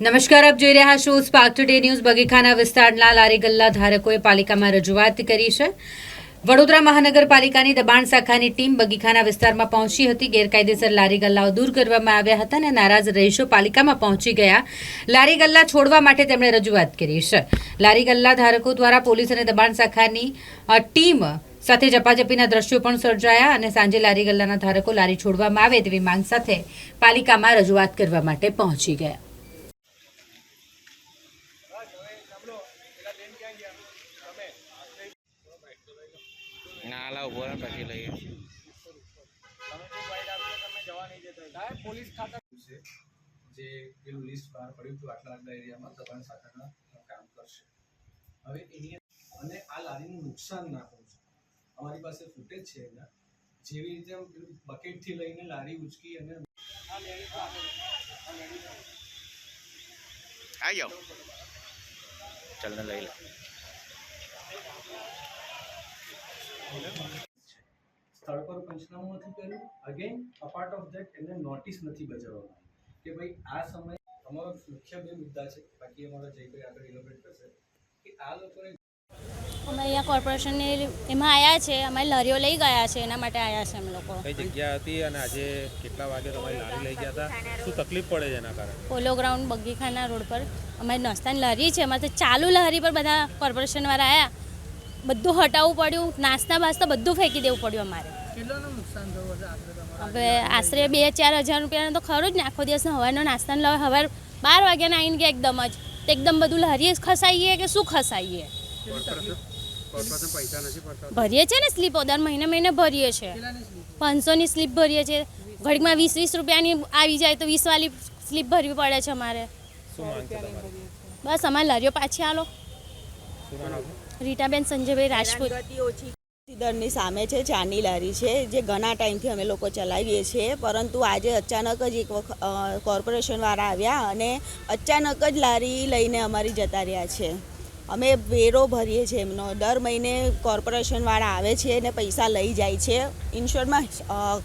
નમસ્કાર, આપ જોઈ રહ્યા છો સ્પાર્ક ટુડે ન્યૂઝ. બગીખાના વિસ્તારના લારી ગલ્લા ધારકોએ પાલિકામાં રજૂઆત કરી છે. વડોદરા મહાનગરપાલિકાની દબાણ શાખાની ટીમ બગીખાના વિસ્તારમાં પહોંચી હતી. ગેરકાયદેસર લારી ગલ્લાઓ દૂર કરવામાં આવ્યા હતા અને નારાજ રહીશો પાલિકામાં પહોંચી ગયા. લારી ગલ્લા છોડવા માટે તેમણે રજૂઆત કરી છે. લારી ગલ્લા ધારકો દ્વારા પોલીસ અને દબાણ શાખાની ટીમ સાથે ઝપાઝપીના દ્રશ્યો પણ સર્જાયા અને સાંજે લારી ગલ્લાના ધારકો લારી છોડવામાં આવે તેવી માંગ સાથે પાલિકામાં રજૂઆત કરવા માટે પહોંચી ગયા. ના લાવ ઊભો રહે પછી લઈએ છે. જે પેલું લિસ્ટ બહાર પડ્યું હતું આટલા આટલા એરિયામાં દબાણ શાખાના કામ કરશે. હવે એની અને આ લારીનું નુકસાન ના પહોંચે અમારી પાસે ફૂટેજ છે એના. જેવી રીતે બકેટથી લઈને લારી ઉચકી અને આવી. જાઓ. ચાલ ને લઈ લે. સ્થળ પર પંચનામું નથી કર્યું. અગેન અપાર્ટ ઓફ ધેટ એમને નોટિસ નથી બજાવવામાં આવી કે ભાઈ આ સમય અમારો મુખ્ય બે મુદ્દા છે. બાકી અમારો જે કોઈ આગળ ઇલોબરેટ કરશે કે આ લોકોને અમે અહીંયા કોર્પોરેશનને એમાં આવ્યા છે. અમારી લારીઓ લઈ ગયા છે. એના માટે આવ્યા છે અમે લોકો. કઈ જગ્યા હતી અને આજે કેટલા વાગે તમારી લારી લઈ ગયા હતા? શું તકલીફ પડે છે એના કારણે? પોલો ગ્રાઉન્ડ બગીખાના રોડ પર. અમારી નાસ્તાની લારી છે. અમારે તો ચાલુ લારી પર બધા કોર્પોરેશનવાળા આવ્યા બધું હટાવવું પડ્યું નાસ્તા બાસ્તા બધું ફેંકી દેવું પડ્યું અમારે. હવે આશરે બે ચાર હજાર રૂપિયાનો તો ખરું જ ને આખો દિવસનો હવાનો નાસ્તાનો લાવે સવાર બાર વાગ્યાના આવીને ગયા એકદમ જ. તો એકદમ બધું લહરીએ ખસાઈએ કે શું ખસાઈએ? ભરીએ છે ને સ્લીપો દર મહિને મહિને ભરીએ છે. પાંચસોની સ્લીપ ભરીએ છે. ઘડીકમાં વીસ વીસ રૂપિયાની આવી જાય તો વીસ વાળી સ્લીપ ભરવી પડે છે અમારે. બસ અમારે લારીઓ પાછી આલો. રીટાબેન સંજયભાઈ રાજપૂત. દરની સામે છે, ચાની લારી છે, જે ઘણા ટાઈમથી અમે લોકો ચલાવીએ છીએ, પરંતુ આજે અચાનક જ એક વખત કોર્પોરેશનવાળા આવ્યા અને અચાનક જ લારી લઈને અમારી જતા રહ્યા છે. અમે વેરો ભરીએ છીએ એમનો. દર મહિને કોર્પોરેશનવાળા આવે છે અને પૈસા લઈ જાય છે. ઇન્શ્યોરમાં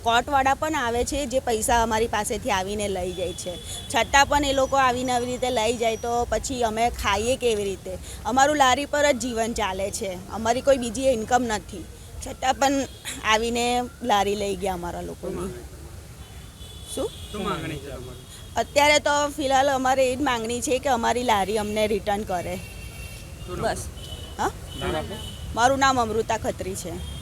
કોર્ટવાળા પણ આવે છે જે પૈસા અમારી પાસેથી આવીને લઈ જાય છે. છતાં પણ એ લોકો આવીને આવી રીતે લઈ જાય તો પછી અમે ખાઈએ કેવી રીતે? અમારું લારી પર જ જીવન ચાલે છે. અમારી કોઈ બીજી ઇન્કમ નથી. છતાં પણ આવીને લારી લઈ ગયા અમારા લોકોની. શું? અત્યારે તો ફિલહાલ અમારે એ જ માંગણી છે કે અમારી લારી અમને રિટર્ન કરે. બસ. હા? મારું નામ અમૃતા ખત્રી છે.